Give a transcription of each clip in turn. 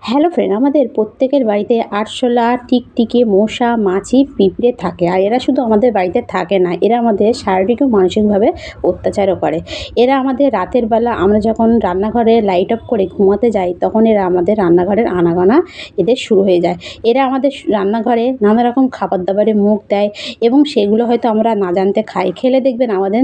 Hello friend আমাদের প্রত্যেকের বাড়িতে আরশোলা, টিকটিকি, মশা, মাছি, পিঁপড়ে থাকে। আর এরা শুধু আমাদের বাড়িতে থাকে না, এরা আমাদের শারীরিক ও মানসিকভাবে অত্যাচারও করে। এরা আমাদের রাতের বেলা আমরা যখন রান্নাঘরে লাইট অফ করে ঘুমাতে যাই, তখন এরা আমাদের রান্নাঘরের আনাগোনা এদের শুরু হয়ে যায়। এরা আমাদের রান্নাঘরে নানা রকম খাবার দাবারে মুখ দেয় এবং সেগুলো হয়তো আমরা না জানতে খাই। খেলে দেখবেন আমাদের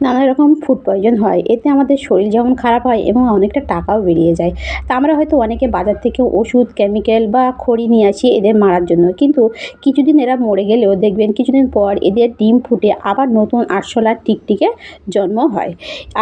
নানা রকম ফুড পয়জন হয়। এতে আমাদের শরীর যেমন খারাপ হয় এবং অনেকটা টাকাও বেরিয়ে যায়। তা আমরা হয়তো অনেকে বাজার থেকে ওষুধ কেমিক্যাল বা খড়ি নিয়ে আসি এদের মারার জন্য। কিন্তু কিছুদিন এরা মরে গেলেও দেখবেন কিছুদিন পর এদের ডিম ফুটে আবার নতুন আরশোলার টিকটিকে জন্ম হয়।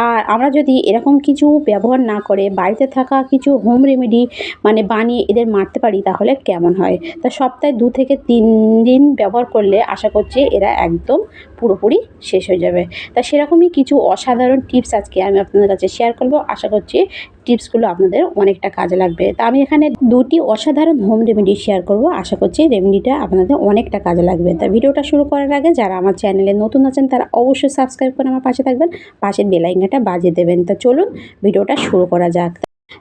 আর আমরা যদি এরকম কিছু ব্যবহার না করে বাড়িতে থাকা কিছু হোম রেমেডি মানে বানিয়ে এদের মারতে পারি তাহলে কেমন হয়? তা সপ্তাহে দু থেকে তিন দিন ব্যবহার করলে আশা করছি এরা একদম পুরোপুরি শেষ হয়ে যাবে। তা সেরকমই কিছু অসাধারণ টিপস আজকে আমি আপনাদের কাছে শেয়ার করব। আশা করছি টিপসগুলো আপনাদের অনেকটা কাজে লাগবে। তা আমি এখানে দুটি অসাধারণ হোম রেমেডি শেয়ার করব। আশা করছি রেমেডিটা আপনাদের অনেকটা কাজে লাগবে। তা ভিডিওটা শুরু করার আগে যারা আমার চ্যানেলে নতুন আছেন, তারা অবশ্যই সাবস্ক্রাইব করে আমার পাশে থাকবেন। পাশের বেলাইঙ্গাটা বাজিয়ে দেবেন। তা চলুন, ভিডিওটা শুরু করা যাক।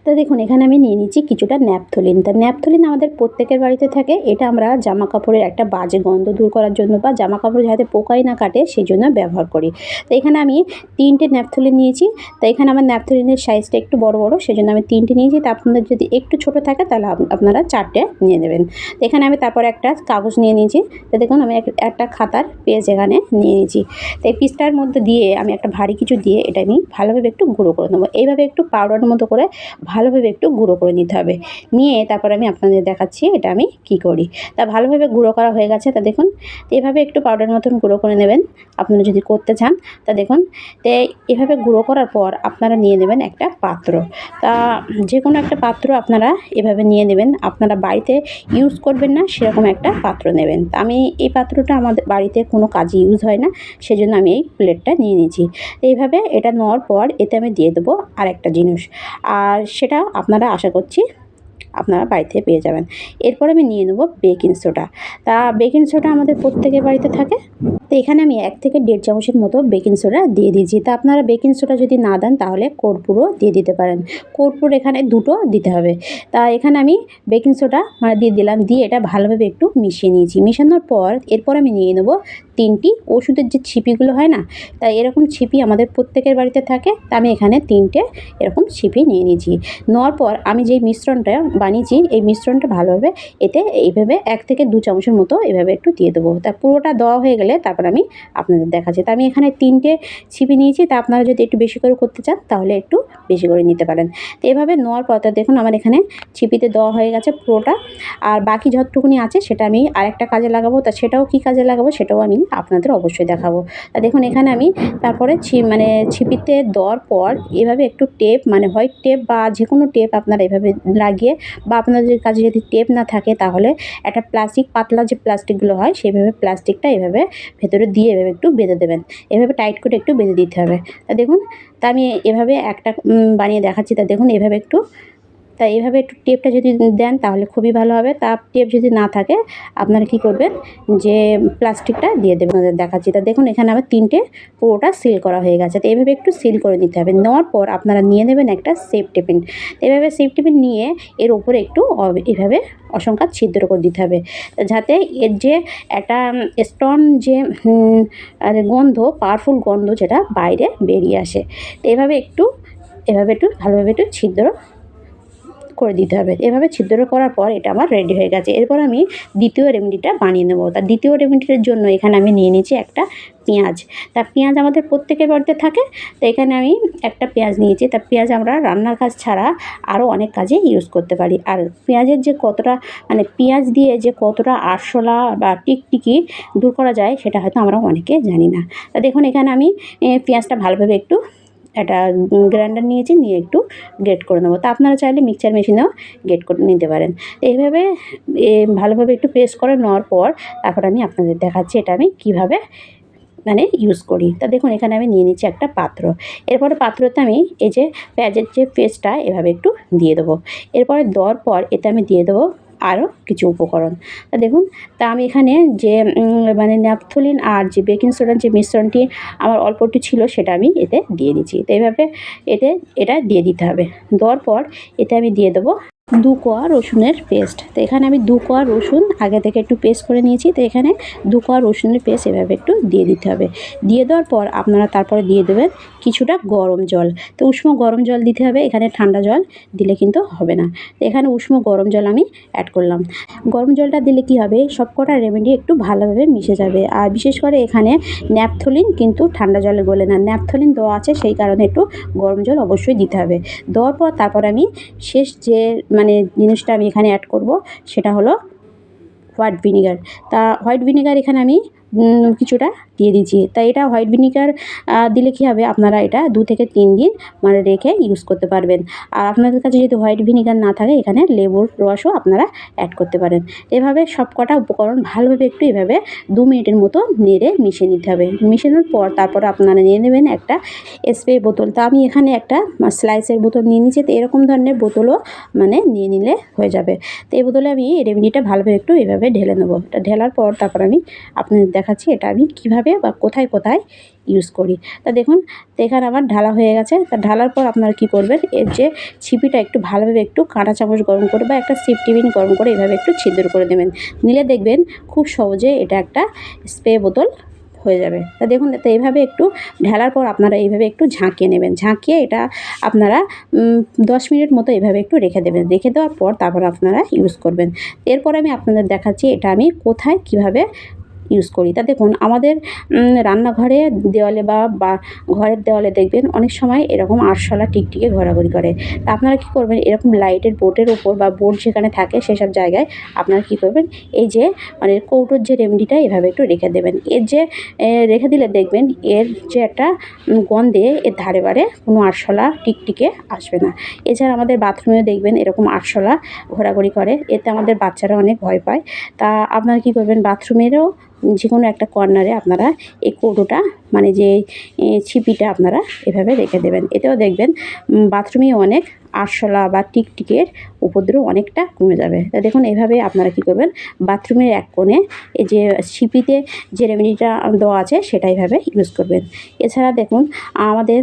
তো দেখুন, এখানে আমি নিয়ে নিচ্ছি কিছুটা ন্যাপথলিন। তা ন্যাপথলিন আমাদের প্রত্যেকের বাড়িতে থাকে। এটা আমরা জামা কাপড়ের একটা বাজে গন্ধ দূর করার জন্য বা জামা কাপড় যাতে পোকাই না কাটে সেই জন্য ব্যবহার করি। তো এখানে আমি তিনটে ন্যাপথলিন নিয়েছি। তো এখানে আমার ন্যাপথলিনের সাইজটা একটু বড় বড় সেই জন্য আমি তিনটে নিয়েছি। তা আপনাদের যদি একটু ছোট থাকে, তাহলে আপনারা চারটে নিয়ে নেবেন। তো এখানে আমি তারপর একটা কাগজ নিয়ে নিয়েছি। তো দেখুন, আমি এক- একটা খাতার পেজ এখানে নিয়ে নিয়েছি। তো এই পিসটার মধ্যে দিয়ে আমি একটা ভারী কিছু দিয়ে এটা আমি ভালোভাবে একটু গুঁড়ো করে নেব। এইভাবে একটু পাউডারের মতো করে ভালোভাবে একটু গুঁড়ো করে নিতে হবে। নিয়ে তারপর আমি আপনাদের দেখাচ্ছি এটা আমি কি করি। তা ভালোভাবে গুঁড়ো করা হয়ে গেছে। তা দেখুন, এভাবে একটু পাউডার মতন গুঁড়ো করে নেবেন। আপনারা যদি করতে চান, তা দেখুন, তো এভাবে গুঁড়ো করার পর আপনারা নিয়ে নেবেন একটা পাত্র। তা যে কোনো একটা পাত্র আপনারা এভাবে নিয়ে নেবেন। আপনারা বাড়িতে ইউজ করবেন না, সেরকম একটা পাত্র নেবেন। তা আমি এই পাত্রটা আমাদের বাড়িতে কোনো কাজে ইউজ হয় না, সেজন্য আমি এই প্লেটটা নিয়ে নিয়েছি। এইভাবে এটা নেওয়ার পর এতে আমি দিয়ে দেবো আর একটা জিনিস। আর সেটা আপনারা আশা করছি আপনারা বাড়িতে পেয়ে যাবেন। এরপর আমি নিয়ে নেব বেকিং সোডা তা বেকিং সোডা আমাদের প্রত্যেকের বাড়িতে থাকে। তো এখানে আমি এক থেকে দেড় চামচের মতো বেকিং সোডা দিয়ে দিয়েছি। তা আপনারা বেকিং সোডা যদি না দেন তাহলে কর্পূরও দিয়ে দিতে পারেন। কর্পূর এখানে দুটো দিতে হবে। তা এখানে আমি বেকিং সোডা মানে দিয়ে দিলাম। দিয়ে এটা ভালোভাবে একটু মিশিয়ে নিয়েছি। মিশানোর পর এরপর আমি নিয়ে নেব তিনটি ওষুধের যে ছিপিগুলো হয় না তা এরকম ছিপি আমাদের প্রত্যেকের বাড়িতে থাকে, তা আমি এখানে তিনটে এরকম ছিপি নিয়ে নিয়েছি। নেওয়ার পর আমি যেই মিশ্রণটা বানিয়েছি, এই মিশ্রণটা ভালোভাবে এতে এইভাবে এক থেকে দু চামচের মতো এভাবে একটু দিয়ে দেবো। তা পুরোটা দেওয়া হয়ে গেলে তারপর আমি আপনাদের দেখাচ্ছি। তা আমি এখানে তিনটে ছিপি নিয়েছি, তা আপনারা যদি একটু বেশি করে করতে চান, তাহলে একটু বেশি করে নিতে পারেন। তো এভাবে নেওয়ার পর তা দেখুন আমার এখানে ছিপিতে দেওয়া হয়ে গেছে পুরোটা। আর বাকি যতটুকুনি আছে, সেটা আমি আরেকটা কাজে লাগাবো। তা সেটাও কি কাজে লাগাবো, সেটাও আমি আপনাদের অবশ্যই দেখাবো। তা দেখুন, এখানে আমি তারপরে ছি মানে ছিপিতে দেওয়ার পর এভাবে একটু টেপ মানে হোয়াইট টেপ বা যে কোনো টেপ আপনারা এভাবে লাগিয়ে বা আপনাদের কাছে যদি টেপ না থাকে তাহলে একটা প্লাস্টিক, পাতলা যে প্লাস্টিকগুলো হয় সেইভাবে প্লাস্টিকটা এভাবে ভেতরে দিয়ে এভাবে একটু বেঁধে দেবেন। এভাবে টাইট করে একটু বেঁধে দিতে হবে। তা দেখুন, তা আমি এভাবে একটা বানিয়ে দেখাচ্ছি। তা দেখুন, এভাবে একটু তা এইভাবে একটু টেপটা যদি দেন তাহলে খুবই ভালো হবে। তা টেপ যদি না থাকে, আপনারা কি করবেন যে প্লাস্টিকটা দিয়ে দেবেন। দেখাচ্ছি। তা দেখুন, এখানে আবার তিনটে পুরোটা সিল করা হয়ে গেছে। তো এইভাবে একটু সিল করে নিতে হবে। নেওয়ার পর আপনারা নিয়ে নেবেন একটা সেফটি পিন এভাবে সেফটি পিন নিয়ে এর উপরে একটু এভাবে অসংখ্য ছিদ্র করে দিতে হবে। যাতে এর যে একটা স্ট্রং যে গন্ধ পাওয়ারফুল গন্ধ, যেটা বাইরে বেরিয়ে আসে। তো এভাবে একটু এভাবে একটু, ভালোভাবে একটু ছিদ্র করে দিতে হবে। এভাবে ছিদ্র করার পর এটা আমার রেডি হয়ে গেছে। এরপর আমি দ্বিতীয় রেমেডিটা বানিয়ে নেব। তা দ্বিতীয় রেমেডিটার জন্য এখানে আমি নিয়ে নিয়েছি একটা পেঁয়াজ। তা পেঁয়াজ আমাদের প্রত্যেকের বাড়িতে থাকে, তো এখানে আমি একটা পেঁয়াজ নিয়েছি। তা পেঁয়াজ আমরা রান্নার কাজ ছাড়া আরও অনেক কাজে ইউজ করতে পারি। আর পেঁয়াজের যে কতটা মানে পেঁয়াজ দিয়ে যে কতটা আরশোলা বা টিকটিকি দূর করা যায়, সেটা হয়তো আমরা অনেকে জানি না। তা দেখুন, এখানে আমি পেঁয়াজটা ভালোভাবে একটু একটা গ্রাইন্ডার নিয়েছি, নিয়ে একটু গ্রেট করে নেব। তা আপনারা চাইলে মিক্সচার মেশিনেও গ্রেট করে নিতে পারেন। তো এইভাবে ভালোভাবে একটু পেস্ট করে নেওয়ার পর তারপর আমি আপনাদের দেখাচ্ছি এটা আমি কীভাবে মানে ইউজ করি। তা দেখুন, এখানে আমি নিয়ে নিচ্ছি একটা পাত্র। এরপরে পাত্রতে আমি এই যে পেঁয়াজের যে পেস্টটা এভাবে একটু দিয়ে দেবো। এরপরে দেওয়ার পর এতে আমি দিয়ে দেবো আরও কিছু উপকরণ। তা দেখুন, তা আমি এখানে যে মানে ন্যাপথলিন আর যে বেকিং সোডার যে মিশ্রণটি আমার অল্প একটু ছিল, সেটা আমি এতে দিয়ে দিচ্ছি। তো এইভাবে এতে, এটা দিয়ে দিতে হবে। দেওয়ার পর এতে আমি দিয়ে দেবো দু কোয়া রসুনের পেস্ট তো এখানে আমি দু কোয়া রসুন আগে থেকে একটু পেস্ট করে নিয়েছি। তো এখানে দু কোয়া রসুনের পেস্ট এভাবে একটু দিয়ে দিতে হবে। দিয়ে দেওয়ার পর আপনারা তারপরে দিয়ে দেবেন কিছুটা গরম জল। তো উষ্ণ গরম জল দিতে হবে, এখানে ঠান্ডা জল দিলে কিন্তু হবে না। তো এখানে উষ্ণ গরম জল আমি অ্যাড করলাম। গরম জলটা দিলে কি হবে? সব কটা রেমেডি একটু ভালোভাবে মিশে যাবে। আর বিশেষ করে এখানে ন্যাপথলিন কিন্তু ঠান্ডা জলে গলে না। ন্যাপথলিন দেওয়া আছে, সেই কারণে একটু গরম জল অবশ্যই দিতে হবে। দেওয়ার পর তারপর আমি শেষ যে মানে জিনিসটা আমি এখানে অ্যাড করব, সেটা হলো হোয়াইট ভিনিগার তা হোয়াইট ভিনিগার এখানে আমি কিছুটা দিয়ে দিচ্ছি তাই এটা হোয়াইট ভিনিগার দিলে কী হবে? আপনারা এটা দু থেকে তিন দিন মানে রেখে ইউজ করতে পারবেন। আর আপনাদের কাছে যদি হোয়াইট ভিনিগার না থাকে, এখানে লেবুর রসও আপনারা অ্যাড করতে পারেন। এভাবে সব কটা উপকরণ ভালোভাবে একটু এভাবে দু মিনিটের মতো নেড়ে মিশিয়ে নিতে হবে। মিশানোর পর তারপর আপনারা নিয়ে নেবেন একটা স্প্রে বোতল। তা আমি এখানে একটা স্লাইসের বোতল নিয়ে নিচ্ছি তো এরকম ধরনের বোতলও মানে নিয়ে নিলে হয়ে যাবে। তো এই বোতলে আমি রেমেডিটা ভালোভাবে একটু এভাবে ঢেলে নেব। এটা ঢেলার পর তারপর আমি আপনাদের দেখাচ্ছি এটা আমি কীভাবে বা কোথায় কোথায় ইউজ করি। তা দেখুন, তো এখানে আমার ঢালা হয়ে গেছে। তা ঢালার পর আপনারা কী করবেন, এর যে ছিপিটা একটু ভালোভাবে একটু কাঁটা চামচ গরম করে বা একটা সিপ টিফিন গরম করে এভাবে একটু ছিদ্র করে দেবেন। নিলে দেখবেন খুব সহজে এটা একটা স্প্রে বোতল হয়ে যাবে। তা দেখুন, তো এইভাবে একটু ঢালার পর আপনারা এইভাবে একটু ঝাঁকিয়ে নেবেন। ঝাঁকিয়ে এটা আপনারা দশ মিনিট মতো এভাবে একটু রেখে দেবেন। রেখে দেওয়ার পর তারপর আপনারা ইউজ করবেন। এরপর আমি আপনাদের দেখাচ্ছি এটা আমি কোথায় কীভাবে ইউজ করি। তা দেখুন, আমাদের রান্নাঘরে দেওয়ালে বা বা ঘরের দেওয়ালে দেখবেন অনেক সময় এরকম আরশোলা টিকটিকে ঘোরাঘুরি করে। তা আপনারা কী করবেন? এরকম লাইটের বোর্ডের ওপর বা বোর্ড যেখানে থাকে সেসব জায়গায় আপনারা কী করবেন? এই যে মানে কৌটোর যে রেমেডিটা এভাবে একটু রেখে দেবেন। এর যে রেখে দিলে দেখবেন এর যে একটা গন্ধে এর ধারে বারে কোনো আরশোলা টিকটিকে আসবে না। এছাড়া আমাদের বাথরুমেও দেখবেন এরকম আরশোলা ঘোরাঘুরি করে। এতে আমাদের বাচ্চারা অনেক ভয় পায়। তা আপনারা কী করবেন? বাথরুমেরও যে কোনো একটা কর্নারে আপনারা এই কৌটোটা মানে যে ছিপিটা আপনারা এভাবে রেখে দেবেন। এতেও দেখবেন বাথরুমে অনেক আরশোলা বা টিকটিকের উপদ্রব অনেকটা কমে যাবে। তা দেখুন, এভাবে আপনারা কী করবেন? বাথরুমের এক কোণে এই যে ছিপিতে যে রেমেডিটা দেওয়া আছে, সেটা এইভাবে ইউজ করবেন। এছাড়া দেখুন, আমাদের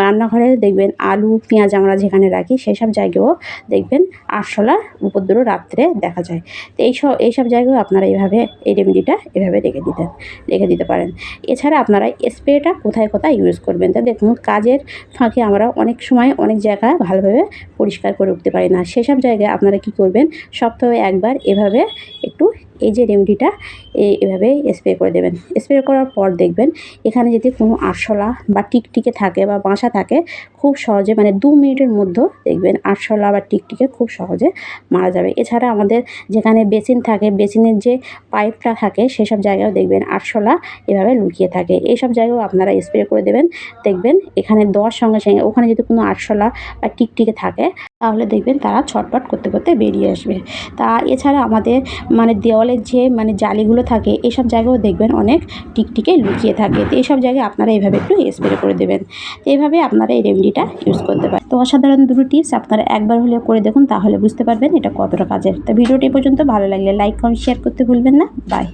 রান্নাঘরে দেখবেন আলু, পেঁয়াজ আমরা যেখানে রাখি, সেসব জায়গায়ও দেখবেন আরশোলার উপদ্রব রাত্রে দেখা যায়। তো এইসব এইসব জায়গায় আপনারা এইভাবে এই রেমেডিটা এভাবে রেখে দিতেন, রেখে দিতে পারেন। এছাড়া আপনারা স্প্রেটা কোথায় কোথায় ইউজ করবেন? তা দেখুন, কাজের ফাঁকে আমরা অনেক সময় অনেক জায়গায় ভালোভাবে পরিষ্কার করে উঠতে পারি না। সেসব জায়গায় আপনারা কি করবেন? সপ্তাহে একবার এভাবে একটু এই যে রেমেডিটা এ- এভাবে স্প্রে করে দেবেন। স্প্রে করার পর দেখবেন এখানে যদি কোনো আরশোলা বা টিকটিকে থাকে বা বাসা থাকে, খুব সহজে মানে দু মিনিটের মধ্যে দেখবেন আরশোলা বা টিকটিকে খুব সহজে মারা যাবে। এছাড়া আমাদের যেখানে বেসিন থাকে, বেসিনের যে পাইপটা থাকে, সেসব জায়গায়ও দেখবেন আরশোলা এভাবে লুকিয়ে থাকে। এইসব জায়গায়ও আপনারা স্প্রে করে দেবেন। দেখবেন এখানে দেওয়ার সঙ্গে সঙ্গে, ওখানে যদি কোনো আরশোলা বা টিকটিকে থাকে তাহলে দেখবেন তারা ছটপট করতে করতে বেরিয়ে আসবে। তা এছাড়া আমাদের মানে দেওয়ালের যে মানে জালিগুলো থাকে, এসব জায়গায়ও দেখবেন অনেক টিকটিকে লুকিয়ে থাকে। তো এইসব জায়গায় আপনারা এইভাবে একটু স্প্রে করে দেবেন। তো এইভাবে আপনারা এই রেমেডিটা ইউজ করতে পারেন। তো অসাধারণ দুটো টিপস আপনারা একবার হলেও করে দেখুন, তাহলে বুঝতে পারবেন এটা কতটা কাজের। তো ভিডিওটি পর্যন্ত ভালো লাগলে লাইক কমেন্ট শেয়ার করতে ভুলবেন না। বাই